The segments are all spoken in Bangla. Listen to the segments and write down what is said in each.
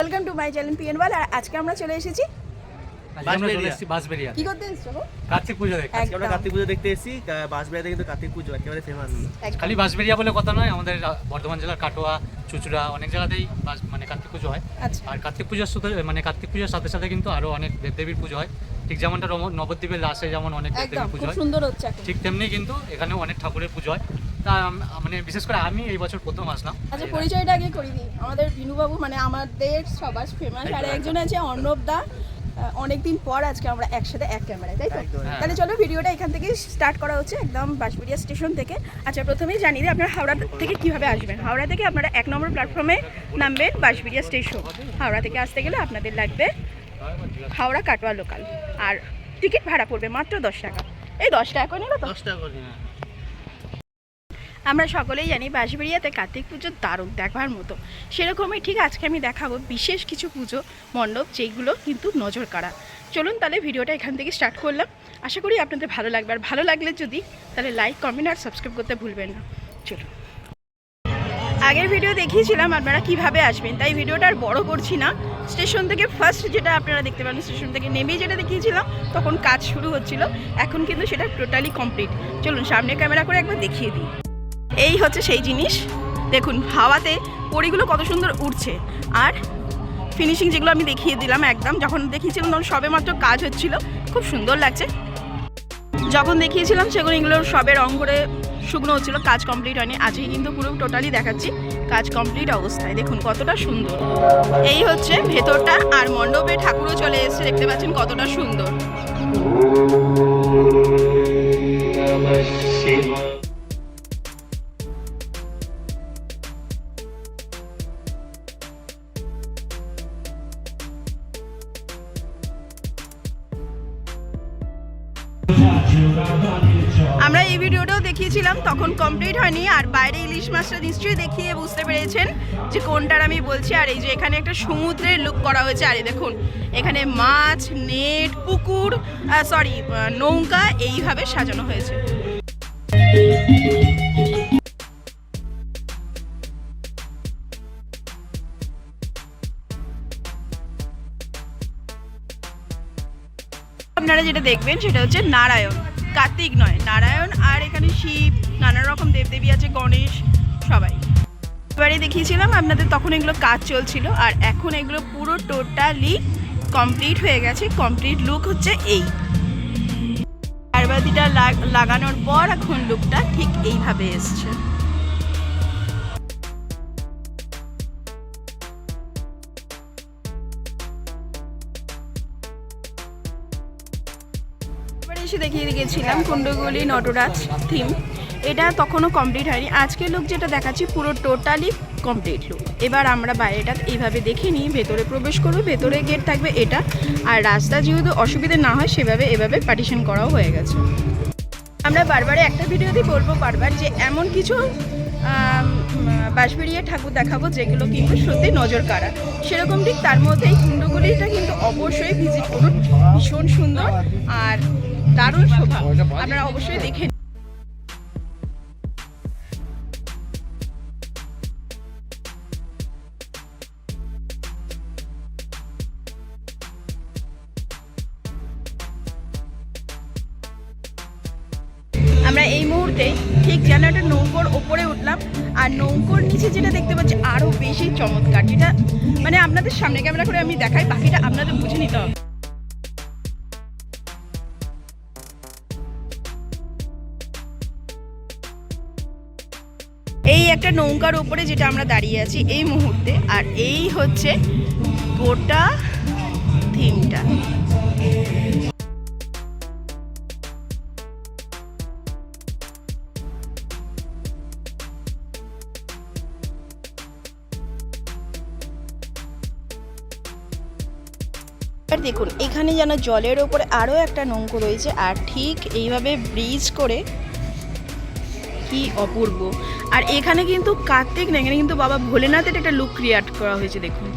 ওয়েলকাম টু মাই চ্যানেল আর আজকে আমরা চলে এসেছি বাঁশবেড়িয়া। কি করতে কার্তিক পুজো দেখতে। আমরা কার্তিক পুজো দেখতে এসেছি। কা- কিন্তু কার্তিক পুজো একেবারে ফেমাস খালি বাঁশবেড়িয়া বলে কথা নয় আমাদের বর্ধমান জেলার কাটোয়া চুচুড়া অনেক জায়গাতেই মানে কার্তিক পুজো হয়। আচ্ছা। আর কার্তিক পুজোর সাথে মানে কার্তিক পুজোর সাথে সাথে কিন্তু আরও অনেক দেবদেবীর পুজো হয়। ঠিক যেমনটা নবদ্বীপের লাশে যেমন অনেক দেবদেবীর পুজো হয়। সুন্দর হচ্ছে ঠিক তেমনি কিন্তু এখানেও অনেক ঠাকুরের পুজো হয়। তা মানে বিশেষ করে আমি এই বছর প্রথম আসলাম। আচ্ছা পরিচয়টা আগে করে দিই। আমাদের বিনুবাবু মানে আমাদের সবার ফেমাস আর একজন আছে অর্ণব দা। অনেকদিন পর আজকে আমরা একসাথে এক ক্যামেরায় তাই তো। তাহলে চলো ভিডিওটা এখান থেকে স্টার্ট করা হচ্ছে একদম বাঁশবেড়িয়া স্টেশন থেকে। আচ্ছা প্রথমেই জানিয়ে দিই আপনারা হাওড়া থেকে কীভাবে আসবেন। হাওড়া থেকে আপনারা এক নম্বর প্ল্যাটফর্মে নামবেন বাঁশবেড়িয়া স্টেশন হাওড়া থেকে আসতে গেলে আপনাদের লাগবে হাওড়া কাটোয়া লোকাল আর টিকিট ভাড়া পড়বে মাত্র দশ টাকা। এই দশ টাকা করে নিল তো? দশ টাকা করে আমরা সকলেই জানি বাঁশবেড়িয়াতে কার্তিক পুজো দারুণ দেখবার মতো। সেরকমই ঠিক আজকে আমি দেখাবো বিশেষ কিছু পুজো মণ্ডপ যেগুলো কিন্তু নজর কাড়া। চলুন তাহলে ভিডিওটা এখান থেকে স্টার্ট করলাম। আশা করি আপনাদের ভালো লাগবে। আর ভালো লাগলে যদি তাহলে লাইক, কমেন্ট আর সাবস্ক্রাইব করতে ভুলবেন না। চলুন। আগের ভিডিও দেখিয়েছিলাম আপনারা কীভাবে আসবেন, তাই ভিডিওটা আর বড় করছি না। স্টেশন থেকে ফার্স্ট যেটা আপনারা দেখতে পারেন স্টেশন থেকে নেমেই যেটা দেখিয়েছিলাম, তখন কাজ শুরু হচ্ছিল। এখন কিন্তু সেটা টোটালি কমপ্লিট চলুন সামনে ক্যামেরা করে একবার দেখিয়ে দিই। এই হচ্ছে সেই জিনিস। দেখুন, হাওয়াতে পরিগুলো কত সুন্দর উঠছে আর ফিনিশিং যেগুলো আমি দেখিয়ে দিলাম একদম, যখন দেখিয়েছিলাম তখন সবে মাত্র কাজ হচ্ছিল। খুব সুন্দর লাগছে। যখন দেখিয়েছিলাম সেগুলো এগুলো সবে রং করে শুকনো হচ্ছিল, কাজ কমপ্লিট হয়নি। আজকে কিন্তু পুরো টোটালি দেখাচ্ছি কাজ কমপ্লিট অবস্থায়। দেখুন, কতটা সুন্দর। এই হচ্ছে ভেতরটা, আর মণ্ডপে ঠাকুরও চলে এসেছে, দেখতে পাচ্ছেন কতটা সুন্দর। এই ভিডিওটাও দেখিয়েছিলাম, তখন কমপ্লিট হয়নি। আর বাইরে ইলিশ মাছটা নিশ্চয়ই দেখিয়ে বুঝতে পেরেছেন যে কোনটার আমি বলছি। আর এই যে এখানে একটা সমুদ্রের লুক করা হয়েছে। আর দেখুন, এখানে মাছ, নেট, পুকুর সরি নৌকা এইভাবে সাজানো হয়েছে। আপনারা যেটা দেখবেন সেটা হচ্ছে নারায়ণ। কার্তিক নয়, নারায়ণ আর এখানে শিব, নানা রকম দেবদেবী আছে, গণেশ, সবাই। এবারে দেখিয়েছিলাম আপনাদের তখন এগুলো কাজ চলছিল, আর এখন এগুলো পুরো টোটালি কমপ্লিট হয়ে গেছে কমপ্লিট লুক হচ্ছে এই। আরবাদিটা লাগানোর পর এখন লুকটা ঠিক এইভাবে এসছে। এসে দেখিয়ে গেছিলাম কুণ্ডগুলি নটরাজ থিম। এটা তখনও কমপ্লিট হয়নি। আজকের লুক যেটা দেখাচ্ছি, পুরো টোটালি কমপ্লিট লুক এবার আমরা বাইরেটা এইভাবে দেখে নিই, ভেতরে প্রবেশ করব, ভেতরে গেট থাকবে এটা। আর রাস্তা যেহেতু অসুবিধে না হয়, সেভাবে এভাবে পার্টিশন করাও হয়ে গেছে। আমরা বারবারে একটা ভিডিওতেই বলব বারবার যে এমন কিছু বাঁশবেড়িয়া ঠাকুর দেখাবো যেগুলো কিন্তু সত্যি নজর কাড়া। সেরকম ঠিক তার মধ্যে এই কুণ্ডগুলিটা কিন্তু অবশ্যই ভিজিট করুন। ভীষণ সুন্দর। আর দারুণ শোভা। আপনারা অবশ্যই দেখে আমরা এই মুহূর্তে ঠিক যেন একটা নৌকোর ওপরে উঠলাম, আর নৌকোর নিচে যেটা দেখতে পাচ্ছি আরও বেশি চমৎকার। যেটা মানে আপনাদের সামনে ক্যামেরা করে আমি দেখাই, বাকিটা আপনাদের বুঝে নিতে হবে। একটা নৌকার উপরে যেটা আমরা দাঁড়িয়ে আছি এই মুহূর্তে। আর এই হচ্ছে গোটা থিমটা। দেখুন, এখানে যেন জলের ওপরে আরও একটা নৌকো রয়েছে, আর ঠিক এইভাবে ব্রিজ করে কি অপূর্ব। আর এখানে কিন্তু কার্তিক না, এখানে কিন্তু বাবা ভোলেনাথের একটা লুক ক্রিয়েট করা হয়েছে, দেখুন।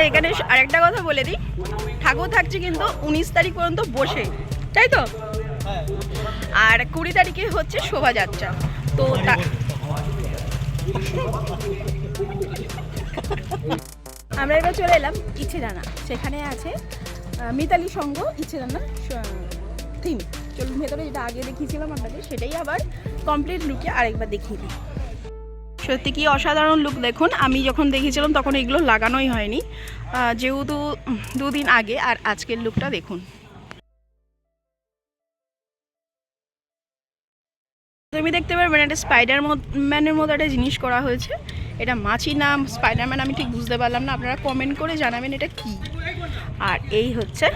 এখানে আরেকটা কথা বলে দিই। ঠাকুর থাকছে কিন্তু উনিশ তারিখ পর্যন্ত বসে, তাই তো? আর কুড়ি তারিখে হচ্ছে শোভাযাত্রা। তো আমরা এবার চলে এলাম ইচ্ছেদানা সেখানে আছে মিতালি সঙ্গ ইচ্ছেদানা থিম চলুন, ভেতরে যেটা আগে দেখিয়েছিলাম আপনাদের, সেটাই আবার কমপ্লিট লুকে আরেকবার দেখিয়ে দিই। সত্যি কি অসাধারণ লুক দেখুন। আমি যখন দেখেছিলাম তখন এগুলো লাগানোই হয়নি। যেহেতু দুদিন আগে, আর আজকের লুকটা দেখুন। তুমি দেখতে পারবেন একটা স্পাইডার ম্যানের মতো একটা জিনিস করা হয়েছে। এটা মাছি নাম স্পাইডারম্যান আমি ঠিক বুঝতে পারলাম না। আপনারা কমেন্ট করে জানাবেন এটা কি। আর এই হচ্ছে,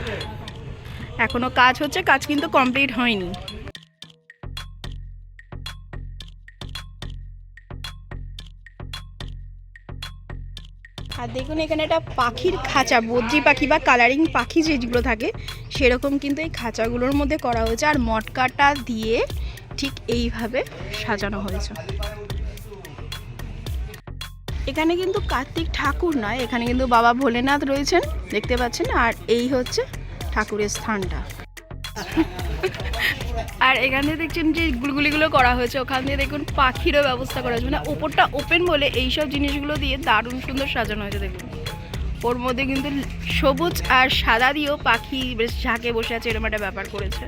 এখনও কাজ হচ্ছে, কাজ কিন্তু কমপ্লিট হয়নি। আর দেখুন, এখানে একটা পাখির খাঁচা, বদ্রি পাখি বা কালারিং পাখি যেগুলো থাকে, সেরকম কিন্তু এই খাঁচাগুলোর মধ্যে করা হয়েছে। আর মটকাটা দিয়ে ঠিক এইভাবে সাজানো হয়েছে। এখানে কিন্তু কার্তিক ঠাকুর নয়, এখানে কিন্তু বাবা ভোলেনাথ রয়েছেন, দেখতে পাচ্ছেন? আর এই হচ্ছে ঠাকুরের স্থানটা। আর এখানে দেখছেন যে গুলগুলিগুলো করা হয়েছে, ওখান দিয়ে দেখুন পাখিরও ব্যবস্থা করা হয়েছে। মানে ওপরটা ওপেন বলে এইসব জিনিসগুলো দিয়ে দারুণ সুন্দর সাজানো হয়েছে, দেখুন। ওর মধ্যে কিন্তু সবুজ আর সাদা দিয়েও পাখি বেশ ঝাঁকে বসে আছে, এরকম একটা ব্যাপার করেছে।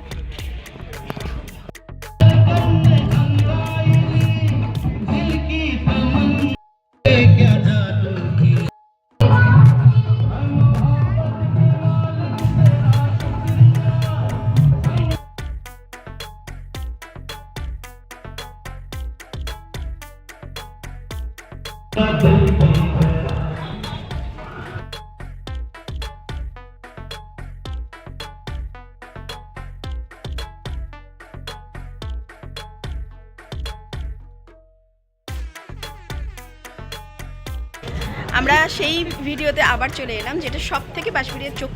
আমরা সেই ভিডিওতে আবার চলে এলাম, যেটা সব থেকে বাঁশবাড়িয়ার চোখ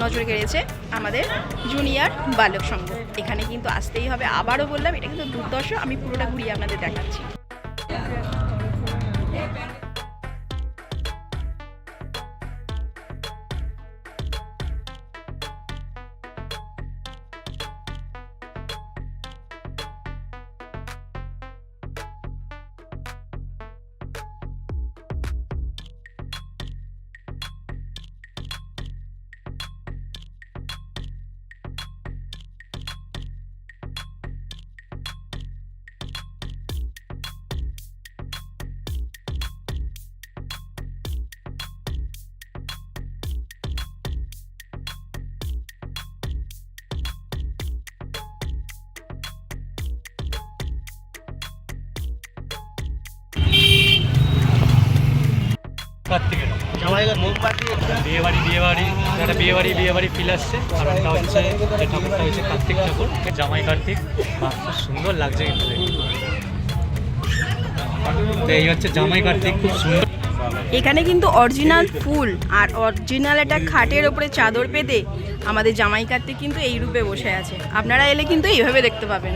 নজরে কেড়েছে আমাদের জুনিয়র বালক সংঘ। এখানে কিন্তু আসতেই হবে। আবারও বললাম, এটা কিন্তু দুর্দর্শ আমি পুরোটা ঘুরিয়ে আপনাদের দেখাচ্ছি। কার্তিকের জামাইগার মোমবাতি বিয়ে বাড়ি বিয়ে বাড়ি একটা বিয়ে বাড়ি ফিল আসছে আর হচ্ছে যে ঠাকুরটা হচ্ছে কার্তিক ঠাকুর। জামাই কার্তিক বাহ, খুব সুন্দর লাগছে কিন্তু তো এই হচ্ছে জামাই কার্তিক খুব সুন্দর। এখানে কিন্তু অরিজিনাল ফুল আর অরিজিনাল একটা খাটের ওপরে চাদর পেতে আমাদের জামাই কার্তিক কিন্তু এই রূপে বসে আছে। আপনারা এলে কিন্তু এইভাবে দেখতে পাবেন।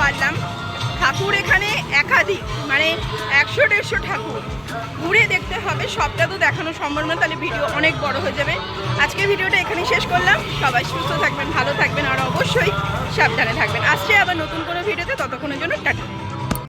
পারলাম। ঠাকুর এখানে একাধিক মানে একশো দেড়শো ঠাকুর। ঘুরে দেখতে হবে, সবটা তো দেখানো সম্ভব না, তাহলে ভিডিও অনেক বড় হয়ে যাবে। আজকে ভিডিওটা এখানে শেষ করলাম। সবাই সুস্থ থাকবেন, ভালো থাকবেন, আর অবশ্যই সাবধানে থাকবেন। আসছে আবার নতুন কোনো ভিডিওতে, ততক্ষণের জন্য